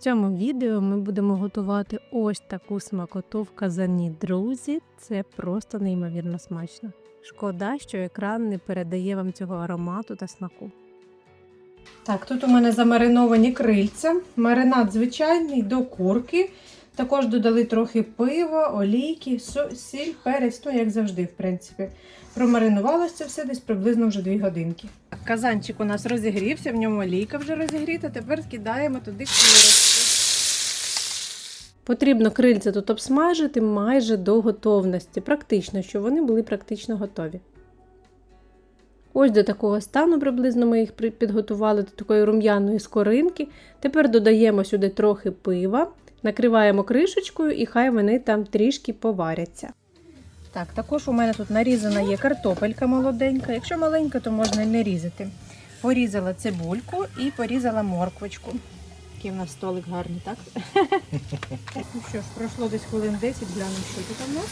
цьому відео ми будемо готувати ось таку смакоту в казані. Друзі, це просто неймовірно смачно. Шкода, що екран не передає вам цього аромату та смаку. Так, тут у мене замариновані крильця. Маринад звичайний до курки. Також додали трохи пива, олійки, сіль, перець, ну як завжди, в принципі. Промаринувалося це все десь приблизно вже 2 годинки. Казанчик у нас розігрівся, в ньому олійка вже розігріта. Тепер кидаємо туди курочку. Потрібно крильця тут обсмажити майже до готовності. Практично, щоб вони були практично готові. Ось до такого стану приблизно ми їх підготували до такої рум'яної скоринки. Тепер додаємо сюди трохи пива, накриваємо кришечкою і хай вони там трішки поваряться. Так, також у мене тут нарізана є картопелька молоденька. Якщо маленька, то можна і не різати. Порізала цибульку і порізала морквочку. Який в нас столик гарний, так? ну що ж, пройшло десь хвилин 10, глянемо, що тут у нас.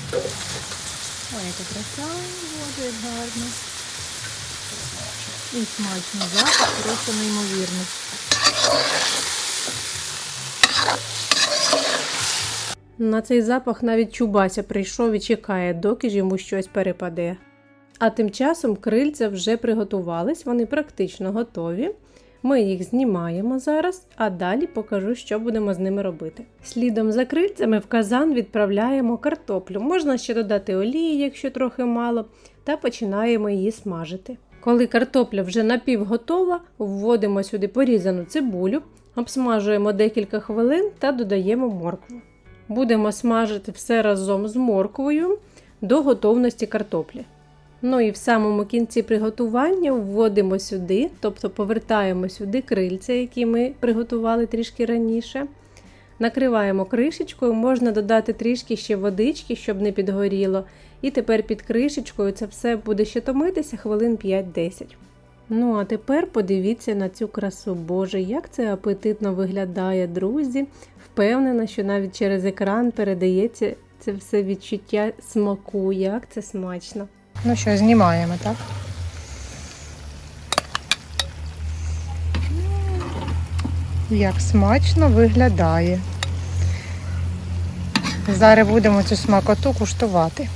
Ой, яка краса, боже, як гарно. І смачно, запах просто неймовірний. На цей запах навіть Чубася прийшов і чекає, доки ж йому щось перепаде. А тим часом крильця вже приготувались, вони практично готові. Ми їх знімаємо зараз, а далі покажу, що будемо з ними робити. Слідом за крильцями в казан відправляємо картоплю. Можна ще додати олії, якщо трохи мало, та починаємо її смажити. Коли картопля вже напівготова, вводимо сюди порізану цибулю, обсмажуємо декілька хвилин та додаємо моркву. Будемо смажити все разом з морквою до готовності картоплі. Ну і в самому кінці приготування вводимо сюди, тобто повертаємо сюди крильця, які ми приготували трішки раніше. Накриваємо кришечкою, можна додати трішки ще водички, щоб не підгоріло. І тепер під кришечкою це все буде ще томитися хвилин 5-10. Ну, а тепер подивіться на цю красу. Боже, як це апетитно виглядає, друзі. Впевнена, що навіть через екран передається це все відчуття смаку, як це смачно. Ну що, знімаємо, так? Як смачно виглядає. Зараз будемо цю смакоту куштувати.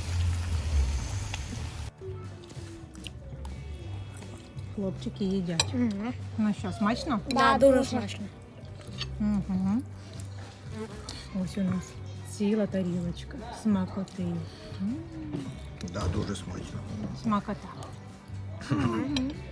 Хлопчики їдять. Ну що, смачно? Да, дуже смачно. Угу. Ось у нас ціла тарілочка. Смакоти. М, Да, дуже смачно. Смакота.